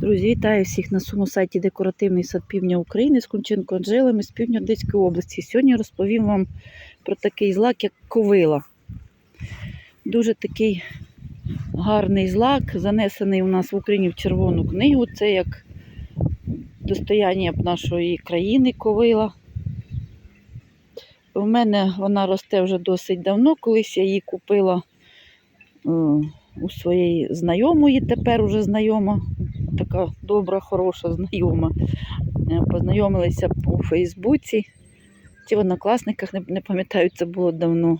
Друзі, вітаю всіх на своєму сайті Декоративний сад Півдня України з Кунченко Анжелами з півдня Одеської області. Сьогодні розповім вам про такий злак, як ковила. Дуже такий гарний злак, занесений у нас в Україні в Червону книгу. Це як достояння нашої країни ковила. У мене вона росте вже досить давно. Колись я її купила е, у своєї знайомої, тепер уже знайома, така добра, хороша знайома. Е, Познайомилися у Фейсбуці. Чи в однокласниках, не, пам'ятаю, це було давно.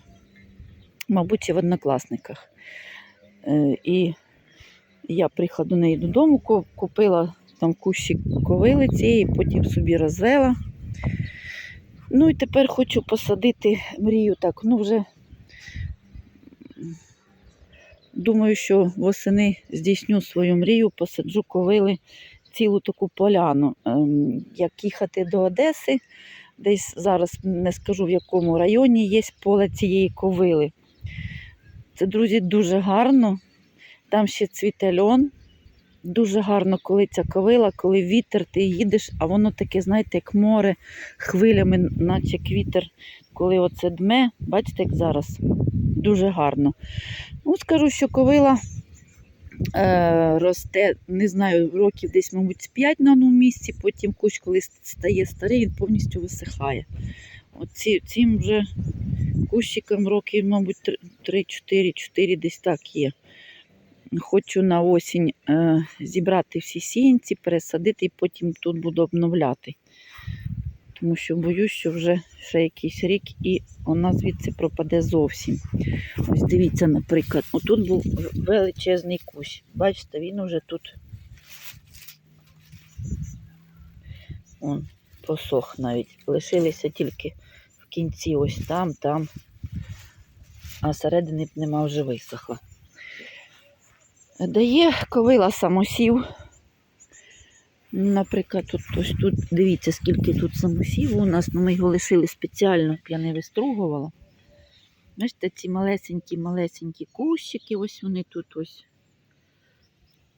Мабуть, в однокласниках. Е, І я приїхала до неї додому, купила там кущик ковили цієї, потім собі розвела. Ну і тепер хочу посадити мрію так. Ну вже думаю, що восени здійсню свою мрію, посаджу ковили цілу таку поляну. Ем, Як їхати до Одеси, десь зараз не скажу в якому районі є поле цієї ковили. Це, друзі, дуже гарно. Там ще цвіте льон. Дуже гарно, коли ця ковила, коли вітер, ти їдеш, а воно таке, знаєте, як море хвилями, наче як вітер, коли оце дме. Бачите, як зараз? Дуже гарно. Ну, скажу, що ковила е, росте, не знаю, років десь, мабуть, з 5 на одному місці, потім кущ, коли стає старий, він повністю висихає. Оці, цим вже кущикам років, мабуть, 3-4-4 десь так є. Хочу на осінь е, зібрати всі сіянці, пересадити і потім тут буду обновляти. Тому що боюсь, що вже ще якийсь рік і вона звідси пропаде зовсім. Ось дивіться, наприклад, отут був величезний кущ. Бачите, він уже тут он, посох навіть. Лишилися тільки в кінці ось там, там, а середини нема вже висохла. Дає ковила самосів. Наприклад, тут, ось тут дивіться, скільки тут самосіву у нас, ну ми його лишили спеціально, я не вистругувала. Бачите, ці малесенькі-малесенькі кущики, ось вони тут ось.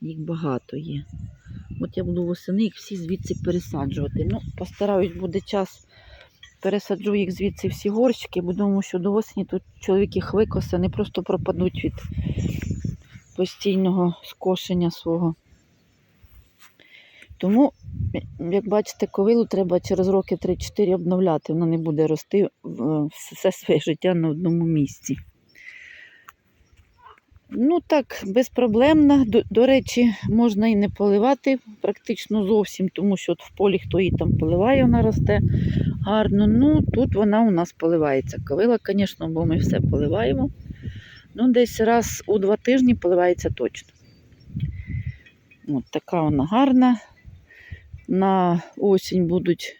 Їх багато є. От я буду восени їх всі звідси пересаджувати. Ну, постараюсь, буде час, пересаджу їх звідси всі горщики, бо думаю, що до осені тут чоловік їх викосе, вони просто пропадуть від постійного скошення свого. Тому, як бачите, ковилу треба через роки 3-4 обновляти. Вона не буде рости е, все своє життя на одному місці. Ну так, безпроблемна. До, до речі, можна і не поливати практично зовсім, тому що от в полі хто її там поливає, вона росте гарно. Ну, тут вона у нас поливається. Ковила, звісно, бо ми все поливаємо. Ну, десь раз у два тижні поливається точно. От така вона гарна. На осінь будуть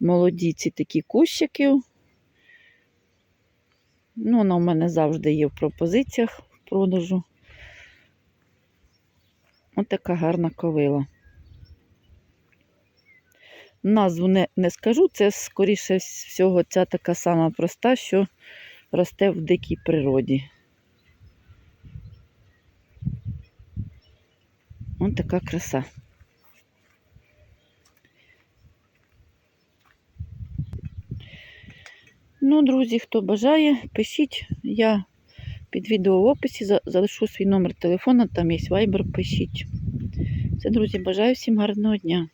молоді ці такі кущики. Ну, вона у мене завжди є в пропозиціях в продажу. Ось така гарна ковила. Назву не, не скажу, це, скоріше всього, ця така сама проста, що росте в дикій природі. Ось така краса. Ну, друзі, хто бажає, пишіть. Я під відео в описі залишу свій номер телефона, там є вайбер, пишіть. Все, друзі, бажаю всім гарного дня.